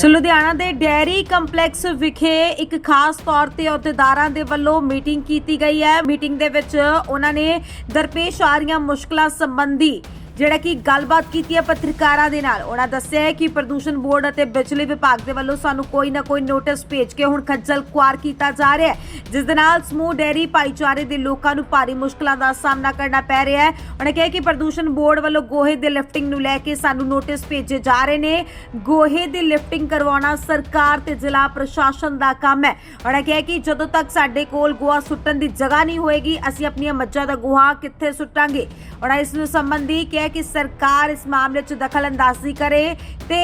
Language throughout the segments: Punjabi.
ਸੋ ਲੁਧਿਆਣਾ ਦੇ ਡੈਰੀ ਕੰਪਲੈਕਸ ਵਿਖੇ ਇੱਕ ਖਾਸ ਤੌਰ ਤੇ ਅਹੁਦੇਦਾਰਾਂ ਦੇ ਵੱਲੋਂ ਮੀਟਿੰਗ ਕੀਤੀ ਗਈ ਹੈ। ਮੀਟਿੰਗ ਦੇ ਵਿੱਚ ਉਹਨਾਂ ਨੇ ਦਰਪੇਸ਼ ਆ ਰਹੀਆਂ ਮੁਸ਼ਕਲਾਂ ਸੰਬੰਧੀ ਜਿਹੜਾ ਕਿ ਗੱਲਬਾਤ ਕੀਤੀ ਹੈ ਪੱਤਰਕਾਰਾਂ ਦੇ ਨਾਲ। ਉਹਨਾਂ ਦੱਸਿਆ ਹੈ ਕਿ ਪ੍ਰਦੂਸ਼ਣ ਬੋਰਡ ਅਤੇ ਬਿਜਲੀ ਵਿਭਾਗ ਦੇ ਵੱਲੋਂ ਸਾਨੂੰ ਕੋਈ ਨਾ ਕੋਈ ਨੋਟਿਸ ਭੇਜ ਕੇ ਹੁਣ ਖੱਜਲ ਖੁਆਰ ਕੀਤਾ ਜਾ ਰਿਹਾ ਹੈ, ਜਿਸ ਦੇ ਨਾਲ ਸਮੂਹ ਡੈਰੀ ਭਾਈਚਾਰੇ ਦੇ ਲੋਕਾਂ ਨੂੰ ਭਾਰੀ ਮੁਸ਼ਕਲਾਂ ਦਾ ਸਾਹਮਣਾ ਕਰਨਾ ਪੈ ਰਿਹਾ ਹੈ। ਉਹਨੇ ਕਿਹਾ ਕਿ ਪ੍ਰਦੂਸ਼ਣ ਬੋਰਡ ਵੱਲੋਂ ਗੋਹੇ ਦੇ ਲਿਫਟਿੰਗ ਨੂੰ ਲੈ ਕੇ ਸਾਨੂੰ ਨੋਟਿਸ ਭੇਜੇ ਜਾ ਰਹੇ ਨੇ। ਗੋਹੇ ਦੀ ਲਿਫਟਿੰਗ ਕਰਵਾਉਣਾ ਸਰਕਾਰ ਤੇ ਜ਼ਿਲ੍ਹਾ ਪ੍ਰਸ਼ਾਸਨ ਦਾ ਕੰਮ ਹੈ। ਉਹਨਾਂ ਕਿਹਾ ਕਿ ਜਦੋਂ ਤੱਕ ਸਾਡੇ ਕੋਲ ਗੋਹਾ ਸੁੱਟਣ ਦੀ ਜਗ੍ਹਾ ਨਹੀਂ ਹੋਏਗੀ, ਅਸੀਂ ਆਪਣੀਆਂ ਮੱਝਾਂ ਦਾ ਗੋਹਾ ਕਿੱਥੇ ਸੁੱਟਾਂਗੇ? ਉਹਨਾਂ ਇਸ ਨੂੰ ਸੰਬੰਧੀ ਕਿਹਾ ਕਿ ਸਰਕਾਰ ਇਸ ਮਾਮਲੇ 'ਚ ਦਖਲ ਅੰਦਾਜ਼ੀ ਕਰੇ ਤੇ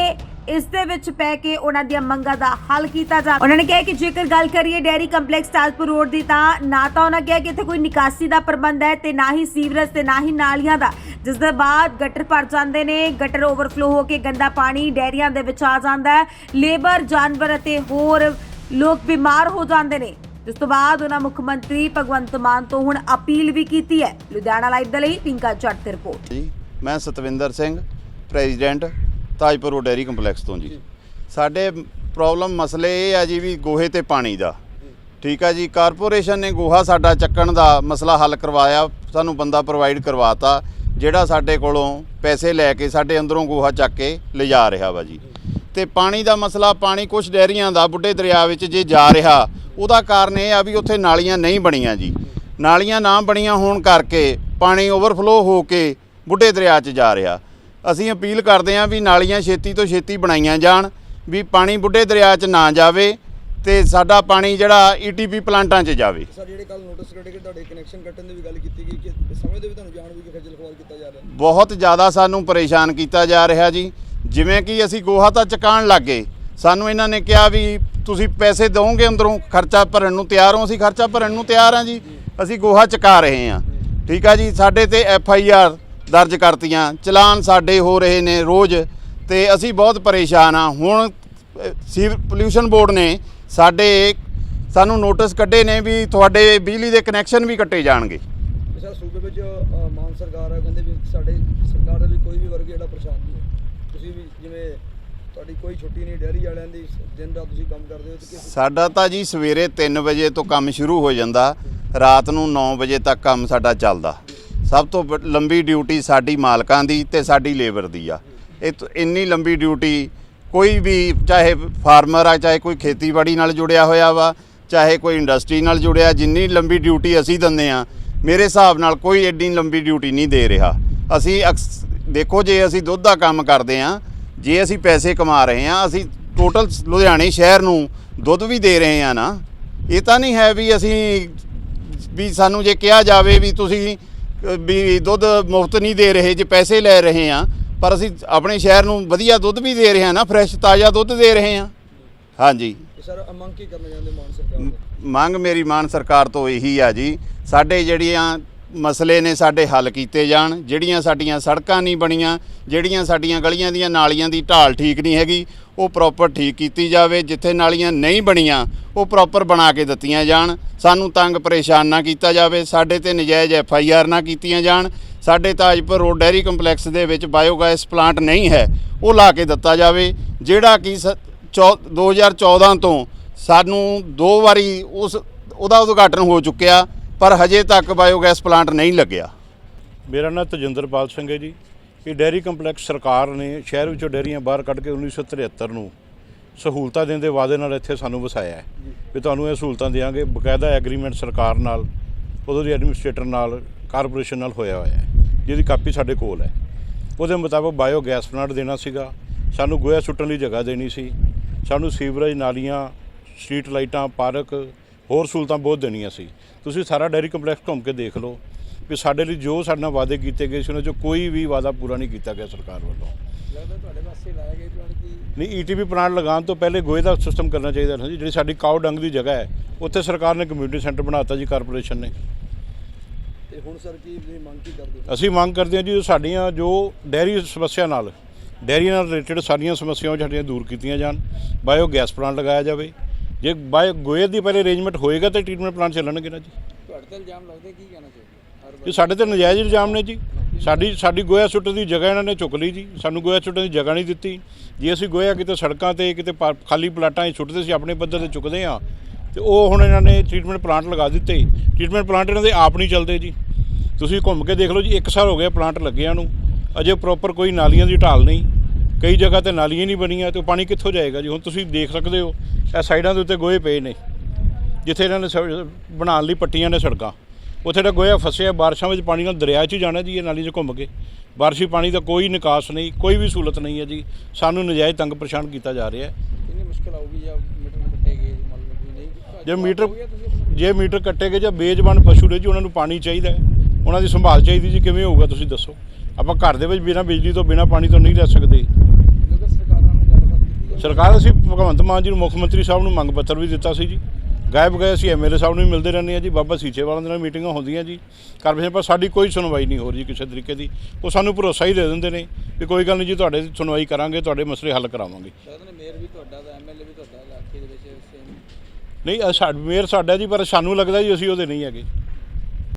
ਇਸ ਦੇ ਵਿੱਚ ਪੈ ਕੇ ਉਹਨਾਂ ਦੀਆਂ ਮੰਗਾਂ ਦਾ ਹੱਲ ਕੀਤਾ ਜਾ ਉਹਨਾਂ ਨੇ ਕਿਹਾ ਕਿ ਜੇਕਰ ਗੱਲ ਕਰੀਏ ਡੈਰੀ ਕੰਪਲੈਕਸ ਤਾਜਪੁਰ ਰੋਡ ਦੀ ਤਾਂ ਨਾ ਤਾਂ ਉਹਨਾਂ ਕਿਹਾ ਕਿ ਇੱਥੇ ਕੋਈ ਨਿਕਾਸੀ ਦਾ ਪ੍ਰਬੰਧ ਹੈ ਤੇ ਨਾ ਹੀ ਸੀਵਰੇਜ ਤੇ ਨਾ ਹੀ ਨਾਲੀਆਂ ਦਾ, ਜਿਸ ਦੇ ਬਾਅਦ ਗਟਰ ਭਰ ਜਾਂਦੇ ਨੇ, ਗਟਰ ਓਵਰਫਲੋ ਹੋ ਕੇ ਗੰਦਾ ਪਾਣੀ ਡੈਰੀਆਂ ਦੇ ਵਿੱਚ ਆ ਜਾਂਦਾ ਹੈ, ਲੇਬਰ, ਜਾਨਵਰ ਅਤੇ ਹੋਰ ਲੋਕ ਬਿਮਾਰ ਹੋ ਜਾਂਦੇ ਨੇ। ਜਿਸ ਤੋਂ ਬਾਅਦ ਉਹਨਾਂ ਮੁੱਖ ਮੰਤਰੀ ਭਗਵੰਤ ਮਾਨ ਤੋਂ ਹੁਣ ਅਪੀਲ ਵੀ ਕੀਤੀ ਹੈ। ਲੁਧਿਆਣਾ ਲਾਈਵ ਦੇ ਲਈ ਪਿੰਕਾ ਜੱਟ ਦੀ ਰਿਪੋਰਟ। ਮੈਂ Satwinder Singh, president Tajpur road dairy complex ਤੋਂ ਜੀ। ਸਾਡੇ ਪ੍ਰੋਬਲਮ ਮਸਲੇ ਇਹ ਆ ਜੀ ਵੀ ਗੋਹੇ ਤੇ ਪਾਣੀ ਦਾ। ਠੀਕ ਆ ਜੀ, ਕਾਰਪੋਰੇਸ਼ਨ ਨੇ ਗੋਹਾ ਸਾਡਾ ਚੱਕਣ ਦਾ ਮਸਲਾ ਹੱਲ ਕਰਵਾਇਆ, ਸਾਨੂੰ ਬੰਦਾ ਪ੍ਰੋਵਾਈਡ ਕਰਵਾਤਾ, ਜਿਹੜਾ ਸਾਡੇ ਕੋਲੋਂ ਪੈਸੇ ਲੈ ਕੇ ਸਾਡੇ ਅੰਦਰੋਂ ਗੋਹਾ ਚੱਕ ਕੇ ਲਿਜਾ ਰਿਹਾ ਵਾ ਜੀ। ਤੇ ਪਾਣੀ ਦਾ ਮਸਲਾ, ਪਾਣੀ ਕੁਝ ਡੈਰੀਆਂ ਦਾ, ਬੁੱਢੇ ਦਰਿਆ ਵਿੱਚ ਜੇ ਜਾ ਰਿਹਾ, ਉਹਦਾ ਕਾਰਨ ਇਹ ਆ ਵੀ ਉੱਥੇ ਨਾਲੀਆਂ ਨਹੀਂ ਬਣੀਆਂ ਜੀ। ਨਾਲੀਆਂ ਨਾ ਬਣੀਆਂ ਹੋਣ ਕਰਕੇ ਪਾਣੀ ਓਵਰਫਲੋ ਹੋ ਕੇ ਬੁੱਢੇ ਦਰਿਆ 'ਚ ਜਾ ਰਿਹਾ। ਅਸੀਂ ਅਪੀਲ ਕਰਦੇ ਹਾਂ ਵੀ ਨਾਲੀਆਂ ਛੇਤੀ ਤੋਂ ਛੇਤੀ ਬਣਾਈਆਂ ਜਾਣ ਵੀ ਪਾਣੀ ਬੁੱਢੇ ਦਰਿਆ 'ਚ ਨਾ ਜਾਵੇ ਤੇ ਸਾਡਾ ਪਾਣੀ ਜਿਹੜਾ ਈਟੀਪੀ ਪਲਾਂਟਾਂ 'ਚ ਜਾਵੇ। ਸਰ ਜਿਹੜੇ ਕੱਲ ਨੋਟਿਸ ਕੱਢੇ ਕਿ ਤੁਹਾਡੇ ਕਨੈਕਸ਼ਨ ਕੱਟਣ ਦੀ ਵੀ ਗੱਲ ਕੀਤੀ ਗਈ ਕਿ ਸਮਝਦੇ ਵੀ ਤੁਹਾਨੂੰ ਜਾਣਬੁੱਝ ਕੇ ਖੱਜਲ ਖੁਆਰ ਕੀਤਾ ਜਾ ਰਿਹਾ? ਬਹੁਤ ਜ਼ਿਆਦਾ ਸਾਨੂੰ ਪਰੇਸ਼ਾਨ ਕੀਤਾ ਜਾ ਰਿਹਾ ਜੀ। ਜਿਵੇਂ ਕਿ ਅਸੀਂ ਗੋਹਾ ਤਾਂ ਚਕਾਣ ਲੱਗੇ ਸਾਨੂੰ ਇਹਨਾਂ ਨੇ ਕਿਹਾ ਵੀ ਤੁਸੀਂ ਪੈਸੇ ਦਿਓਗੇ ਅੰਦਰੋਂ ਖਰਚਾ ਭਰਨ ਨੂੰ ਤਿਆਰ ਹੋ ਅਸੀਂ ਖਰਚਾ ਭਰਨ ਨੂੰ ਤਿਆਰ ਹਾਂ ਜੀ। ਅਸੀਂ ਗੋਹਾ ਚਕਾ ਰਹੇ ਹਾਂ। ਠੀਕ ਆ ਜੀ ਸਾਡੇ ਤੇ ਐਫ ਆਈ ਆਰ ਦਰਜ ਕਰਤੀਆਂ। ਚਲਾਨ ਸਾਡੇ ਹੋ ਰਹੇ ਨੇ ਰੋਜ਼ ਤੇ ਅਸੀਂ ਬਹੁਤ ਪਰੇਸ਼ਾਨ ਆ ਹੁਣ ਸੀ ਪੋਲਿਊਸ਼ਨ ਬੋਰਡ ਨੇ ਸਾਡੇ ਸਾਨੂੰ ਨੋਟਿਸ ਕੱਢੇ ਨੇ ਵੀ ਤੁਹਾਡੇ ਬਿਜਲੀ ਦੇ ਕਨੈਕਸ਼ਨ ਵੀ ਕੱਟੇ ਜਾਣਗੇ। ਤੇ ਸਰ ਸੂਬੇ ਵਿੱਚ ਅ, ਮਾਨ ਸਰਕਾਰ ਹੈ ਕਹਿੰਦੇ ਵੀ ਸਾਡੇ ਸਰਕਾਰ ਦਾ ਵੀ ਕੋਈ ਵੀ ਵਰਗ ਜਿਹੜਾ ਪਰੇਸ਼ਾਨ ਨਹੀਂ ਹੈ। ਤੁਸੀਂ ਵੀ ਜਿਵੇਂ ਤੁਹਾਡੀ ਕੋਈ ਛੁੱਟੀ ਨਹੀਂ ਡੈਰੀ ਵਾਲਿਆਂ ਦੀ ਦਿਨ ਰਾਤ ਤੁਸੀਂ ਕੰਮ ਕਰਦੇ ਹੋ ਤੇ ਕਿਸ ਸਾਡਾ ਤਾਂ ਜੀ ਸਵੇਰੇ 3 ਵਜੇ ਤੋਂ ਕੰਮ ਸ਼ੁਰੂ ਹੋ ਜਾਂਦਾ। ਰਾਤ ਨੂੰ 9 ਵਜੇ ਤੱਕ ਕੰਮ ਸਾਡਾ ਚੱਲਦਾ। ਸਭ ਤੋਂ ਲੰਬੀ ਡਿਊਟੀ ਸਾਡੀ ਮਾਲਕਾਂ ਦੀ ਤੇ ਸਾਡੀ ਲੇਬਰ ਦੀ ਆ। ਇਹ ਇੰਨੀ ਲੰਬੀ ਡਿਊਟੀ ਕੋਈ ਵੀ ਚਾਹੇ ਫਾਰਮਰ ਆ, ਚਾਹੇ ਕੋਈ ਖੇਤੀਬਾੜੀ ਨਾਲ ਜੁੜਿਆ ਹੋਇਆ ਵਾ, ਚਾਹੇ ਕੋਈ ਇੰਡਸਟਰੀ ਨਾਲ ਜੁੜਿਆ, ਜਿੰਨੀ ਲੰਬੀ ਡਿਊਟੀ ਅਸੀਂ ਦਿੰਦੇ ਆ, ਮੇਰੇ ਹਿਸਾਬ ਨਾਲ ਕੋਈ ਐਡੀ ਲੰਬੀ ਡਿਊਟੀ ਨਹੀਂ ਦੇ ਰਿਹਾ। ਅਸੀਂ ਅਕਸ- ਦੇਖੋ ਜੇ ਅਸੀਂ ਦੁੱਧ ਦਾ ਕੰਮ ਕਰਦੇ ਆ, ਜੇ ਅਸੀਂ ਪੈਸੇ ਕਮਾ ਰਹੇ ਆ, ਅਸੀਂ ਟੋਟਲ ਲੁਧਿਆਣੇ ਸ਼ਹਿਰ ਨੂੰ ਦੁੱਧ ਵੀ ਦੇ ਰਹੇ ਆ ਨਾ। ਇਹ ਤਾਂ ਨਹੀਂ ਹੈ ਵੀ ਅਸੀਂ ਵੀ ਸਾਨੂੰ ਜੇ ਕਿਹਾ ਜਾਵੇ ਵੀ ਤੁਸੀਂ ਵੀ ਦੁੱਧ ਮੁਫਤ ਨਹੀਂ ਦੇ ਰਹੇ ਜੇ ਪੈਸੇ ਲੈ ਰਹੇ ਆ ਪਰ ਅਸੀਂ ਆਪਣੇ ਸ਼ਹਿਰ ਨੂੰ ਵਧੀਆ ਦੁੱਧ ਵੀ ਦੇ ਰਹੇ ਆ ਨਾ ਫਰੈਸ਼ ਤਾਜ਼ਾ ਦੁੱਧ ਦੇ ਰਹੇ ਆ ਹਾਂਜੀ। ਸਰ ਮੰਗ ਕੀ ਕਰਨਾ ਚਾਹੁੰਦੇ ਮਾਨ ਸਰਕਾਰ ਮੰਗ ਮੇਰੀ ਮਾਨ ਸਰਕਾਰ ਤੋਂ ਇਹੀ ਆ ਜੀ ਸਾਡੇ ਜਿਹੜੀਆਂ ਮਸਲੇ ਨੇ ਸਾਡੇ ਹੱਲ ਕੀਤੇ ਜਾਣ, ਜਿਹੜੀਆਂ ਸਾਡੀਆਂ ਸੜਕਾਂ ਨਹੀਂ ਬਣੀਆਂ, ਜਿਹੜੀਆਂ ਸਾਡੀਆਂ ਗਲੀਆਂ ਦੀਆਂ ਨਾਲੀਆਂ ਦੀ ਢਾਲ ਠੀਕ ਨਹੀਂ ਹੈਗੀ, ਉਹ ਪ੍ਰੋਪਰ ਠੀਕ ਕੀਤੀ ਜਾਵੇ, ਜਿੱਥੇ ਨਾਲੀਆਂ ਨਹੀਂ ਬਣੀਆਂ, ਉਹ ਪ੍ਰੋਪਰ ਬਣਾ ਕੇ ਦਿੱਤੀਆਂ ਜਾਣ। ਸਾਨੂੰ ਤੰਗ ਪਰੇਸ਼ਾਨ ਨਾ ਕੀਤਾ ਜਾਵੇ, ਸਾਡੇ ਤੇ ਨਜਾਇਜ਼ ਐਫ ਆਈ ਆਰ ਨਾ ਕੀਤੀਆਂ ਜਾਣ। ਸਾਡੇ ਤਾਜਪੁਰ ਰੋਡ ਡੈਰੀ ਕੰਪਲੈਕਸ ਦੇ ਵਿੱਚ ਬਾਇਓਗੈਸ ਪਲਾਂਟ ਨਹੀਂ ਹੈ, ਉਹ ਲਾ ਕੇ ਦਿੱਤਾ ਜਾਵੇ, ਜਿਹੜਾ ਕਿ ਸ- ਚੌ- 2014 ਤੋਂ ਸਾਨੂੰ ਦੋ ਵਾਰੀ ਉਸ, ਉਹਦਾ ਉਦਘਾਟਨ ਹੋ ਚੁੱਕਿਆ। ਪਰ ਹਜੇ ਤੱਕ ਬਾਇਓਗੈਸ ਪਲਾਂਟ ਨਹੀਂ ਲੱਗਿਆ। ਮੇਰਾ ਨਾਮ ਤਜਿੰਦਰਪਾਲ ਸਿੰਘ ਹੈ ਜੀ। ਇਹ ਡੈਰੀ ਕੰਪਲੈਕਸ ਸਰਕਾਰ ਨੇ ਸ਼ਹਿਰ ਵਿੱਚੋਂ ਡੈਰੀਆਂ ਬਾਹਰ ਕੱਢ ਕੇ 1973 ਨੂੰ ਸਹੂਲਤਾਂ ਦੇਣ ਦੇ ਵਾਅਦੇ ਨਾਲ ਇੱਥੇ ਸਾਨੂੰ ਵਸਾਇਆ ਹੈ। ਵੀ ਤੁਹਾਨੂੰ ਇਹ ਸਹੂਲਤਾਂ ਦੇਵਾਂਗੇ। ਬਕਾਇਦਾ ਐਗਰੀਮੈਂਟ ਸਰਕਾਰ ਨਾਲ ਉਦੋਂ ਦੀ ਐਡਮਿਨਿਸਟ੍ਰੇਟਰ ਨਾਲ, ਕਾਰਪੋਰੇਸ਼ਨ ਨਾਲ ਹੋਇਆ ਹੋਇਆ ਹੈ। ਜਿਹਦੀ ਕਾਪੀ ਸਾਡੇ ਕੋਲ ਹੈ। ਉਹਦੇ ਮੁਤਾਬਕ ਬਾਇਓ ਗੈਸ ਪਲਾਂਟ ਦੇਣਾ ਸੀਗਾ। ਸਾਨੂੰ ਗੋਇਆ ਸੁੱਟਣ ਲਈ ਜਗ੍ਹਾ ਦੇਣੀ ਸੀ। ਸਾਨੂੰ ਸੀਵਰੇਜ ਨਾਲੀਆਂ, ਸਟਰੀਟ ਲਾਈਟਾਂ, ਪਾਰਕ ਹੋਰ ਸਹੂਲਤਾਂ ਬਹੁਤ ਦੇਣੀਆਂ ਸੀ। ਤੁਸੀਂ ਸਾਰਾ ਡੈਰੀ ਕੰਪਲੈਕਸ ਘੁੰਮ ਕੇ ਦੇਖ ਲਓ ਵੀ ਸਾਡੇ ਲਈ ਜੋ ਸਾਡੇ ਨਾਲ ਵਾਅਦੇ ਕੀਤੇ ਗਏ ਸੀ ਉਹਨਾਂ 'ਚੋਂ ਕੋਈ ਵੀ ਵਾਅਦਾ ਪੂਰਾ ਨਹੀਂ ਕੀਤਾ ਗਿਆ ਸਰਕਾਰ ਵੱਲੋਂ। ਲੱਗਦਾ ਤੁਹਾਡੇ ਵਾਸਤੇ ਲਾਇਆ ਗਿਆ ਪਲਾਨ ਕੀ ਨਹੀਂ ਈਟੀਪੀ ਪਲਾਂਟ ਲਗਾਉਣ ਤੋਂ ਪਹਿਲੇ ਗੋਏ ਦਾ ਸਿਸਟਮ ਕਰਨਾ ਚਾਹੀਦਾ ਸੀ ਜਿਹੜੀ ਸਾਡੀ ਕਾਉ ਡੰਗ ਦੀ ਜਗ੍ਹਾ ਹੈ ਉੱਥੇ ਸਰਕਾਰ ਨੇ ਕਮਿਊਨਿਟੀ ਸੈਂਟਰ ਬਣਾਤਾ ਜੀ ਕਾਰਪੋਰੇਸ਼ਨ ਨੇ। ਤੇ ਹੁਣ ਸਰ ਕੀ ਤੁਸੀਂ ਮੰਗ ਕੀ ਕਰਦੇ ਹੋ? ਅਸੀਂ ਮੰਗ ਕਰਦੇ ਹਾਂ ਜੀ ਸਾਡੀਆਂ ਜੋ ਡੈਰੀ ਸਮੱਸਿਆ ਨਾਲ ਡੈਰੀ ਨਾਲ ਰਿਲੇਟਡ ਸਾਰੀਆਂ ਸਮੱਸਿਆਵਾਂ ਸਾਡੀਆਂ ਦੂਰ ਕੀਤੀਆਂ ਜਾਣ ਬਾਇਓ ਗੈਸ ਪਲਾਂਟ ਲਗਾਇਆ ਜਾਵੇ ਜੇ ਬਾਇਓ ਗੋਏ ਦੀ ਪਹਿਲੇ ਅਰੇਂਜਮੈਂਟ ਹੋਏਗਾ ਤਾਂ ਟ੍ਰੀਟਮੈਂਟ ਪਲਾਂਟ ਚੱਲਣਗੇ ਨਾ ਜੀ। ਤੁਹਾਡੇ ਤੇ ਇਲਜ਼ਾਮ ਲੱਗਦੇ ਕੀ ਕਹਿਣਾ ਚਾਹੀਦਾ ਇਹ ਸਾਡੇ ਤੇ ਨਜਾਇਜ਼ ਇਲਜ਼ਾਮ ਨੇ ਜੀ। ਸਾਡੀ ਸਾਡੀ ਗੋਇਆ ਸੁੱਟਣ ਦੀ ਜਗ੍ਹਾ ਇਹਨਾਂ ਨੇ ਚੁੱਕ ਲਈ ਜੀ। ਸਾਨੂੰ ਗੋਇਆ ਸੁੱਟਣ ਦੀ ਜਗ੍ਹਾ ਨਹੀਂ ਦਿੱਤੀ। ਜੇ ਅਸੀਂ ਗੋਇਆ ਕਿਤੇ ਸੜਕਾਂ ਤੇ ਕਿਤੇ ਖਾਲੀ ਪਲਾਟਾਂ 'ਚ ਸੁੱਟਦੇ ਸੀ ਆਪਣੇ ਪੱਧਰ ਤੇ ਚੁੱਕਦੇ ਆ ਤੇ ਉਹ ਹੁਣ ਇਹਨਾਂ ਨੇ ਟ੍ਰੀਟਮੈਂਟ ਪਲਾਂਟ ਲਗਾ ਦਿੱਤੇ। ਟ੍ਰੀਟਮੈਂਟ ਪਲਾਂਟ ਇਹਨਾਂ ਦੇ ਆਪ ਨਹੀਂ ਚੱਲਦੇ ਜੀ। ਤੁਸੀਂ ਘੁੰਮ ਕੇ ਦੇਖ ਲਓ ਜੀ 1 ਸਾਲ ਹੋ ਗਿਆ ਪਲਾਂਟ ਲੱਗਿਆਂ ਨੂੰ। ਅਜੇ ਪ੍ਰੋਪਰ ਕੋਈ ਨਾਲੀਆਂ ਦੀ ਢਾਲ ਨਹੀਂ। ਕਈ ਜਗ੍ਹਾ ਤੇ ਨਾਲੀਆਂ ਨਹੀਂ ਬਣੀਆਂ ਤੇ ਪਾਣੀ ਕਿੱਥੋਂ ਜਾਏਗਾ ਜੀ? ਹੁਣ ਤੁਸੀਂ ਦੇਖ ਸਕਦੇ ਹੋ ਇਹ ਸਾਈਡਾਂ ਦੇ ਉੱਤੇ ਗੋਏ ਪਏ ਨੇ ਜਿੱਥੇ ਇਹਨਾਂ ਨੇ ਬਣਾਉਣ ਲਈ ਪੱਟੀਆਂ ਨੇ ਸੜਕਾਂ। ਉੱਥੇ ਤਾਂ ਗੋਇਆ ਫਸਿਆ ਬਾਰਿਸ਼ਾਂ ਵਿੱਚ ਪਾਣੀ ਨਾਲ ਦਰਿਆ 'ਚ ਹੀ ਜਾਣਾ ਜੀ ਇਹ ਨਾਲੀ 'ਚ ਘੁੰਮ ਕੇ। ਬਾਰਿਸ਼ੀ ਪਾਣੀ ਦਾ ਕੋਈ ਨਿਕਾਸ ਨਹੀਂ ਕੋਈ ਵੀ ਸਹੂਲਤ ਨਹੀਂ ਹੈ ਜੀ। ਸਾਨੂੰ ਨਜਾਇਜ਼ ਤੰਗ ਪਰੇਸ਼ਾਨ ਕੀਤਾ ਜਾ ਰਿਹਾ ਹੈ। ਕਿੰਨੀ ਮੁਸ਼ਕਲ ਆਊਗੀ ਜਾਂ ਮੀਟਰ ਕੱਟੇ ਗਏ ਮੰਨ ਲਓ ਕੋਈ ਨਹੀਂ? ਜੇ ਮੀਟਰ ਜੇ ਮੀਟਰ ਕੱਟੇ ਗਏ ਜਾਂ ਬੇਜ਼ਬਾਨ ਪਸ਼ੂ ਨੇ ਜੀ ਉਹਨਾਂ ਨੂੰ ਪਾਣੀ ਚਾਹੀਦਾ ਹੈ। ਉਹਨਾਂ ਦੀ ਸੰਭਾਲ ਚਾਹੀਦੀ ਜੀ ਕਿਵੇਂ ਹੋਊਗਾ ਤੁਸੀਂ ਦੱਸੋ? ਆਪਾਂ ਘਰ ਦੇ ਵਿੱਚ ਬਿਨਾਂ ਬਿਜਲੀ ਤੋਂ ਬਿਨਾਂ ਪਾਣੀ ਤੋਂ ਨਹੀਂ ਰਹਿ ਸਕਦੇ ਕਿਉਂਕਿ ਸਰਕਾਰਾਂ ਨੂੰ ਗੱਲਬਾਤ ਕੀਤੀ ਹੈ ਸਰਕਾਰ ਅਸੀਂ ਭਗਵੰਤ ਮਾਨ ਜੀ ਨੂੰ ਮੁੱਖ ਮੰਤਰੀ ਸਾਹਿਬ ਨੂੰ ਮੰਗ ਪੱਤਰ ਵੀ ਦਿੱਤਾ ਸੀ ਜੀ। ਗਾਇਬ ਗਏ ਅਸੀਂ ਐਮਐਲਏ ਸਾਹਿਬ ਨੂੰ ਵੀ ਮਿਲਦੇ ਰਹਿੰਦੇ ਆ ਜੀ। ਬਾਬਾ ਸੀਚੇਵਾਲ ਦੇ ਨਾਲ ਮੀਟਿੰਗਾਂ ਹੁੰਦੀਆਂ ਜੀ। ਕਾਰਪੋਰੇਸ਼ਨ ਪਰ ਸਾਡੀ ਕੋਈ ਸੁਣਵਾਈ ਨਹੀਂ ਹੋ ਰਹੀ ਕਿਸੇ ਤਰੀਕੇ ਦੀ। ਉਹ ਸਾਨੂੰ ਭਰੋਸਾ ਹੀ ਦੇ ਦਿੰਦੇ ਨੇ ਵੀ ਕੋਈ ਗੱਲ ਨਹੀਂ ਜੀ ਤੁਹਾਡੇ ਸੁਣਵਾਈ ਕਰਾਂਗੇ ਤੁਹਾਡੇ ਮਸਲੇ ਹੱਲ ਕਰਾਵਾਂਗੇ। ਕਹਿੰਦੇ ਨੇ ਮੇਅਰ ਵੀ ਤੁਹਾਡਾ ਦਾ ਐਮਐਲਏ ਵੀ ਤੁਹਾਡਾ ਇਲਾਕੇ ਦੇ ਵਿੱਚ ਸੇਮ। ਨਹੀਂ ਅ ਸਾ ਮੇਰ ਸਾਡਾ ਜੀ ਪਰ ਸਾਨੂੰ ਲੱਗਦਾ ਜੀ ਅਸੀਂ ਉਹਦੇ ਨਹੀਂ ਹੈਗੇ।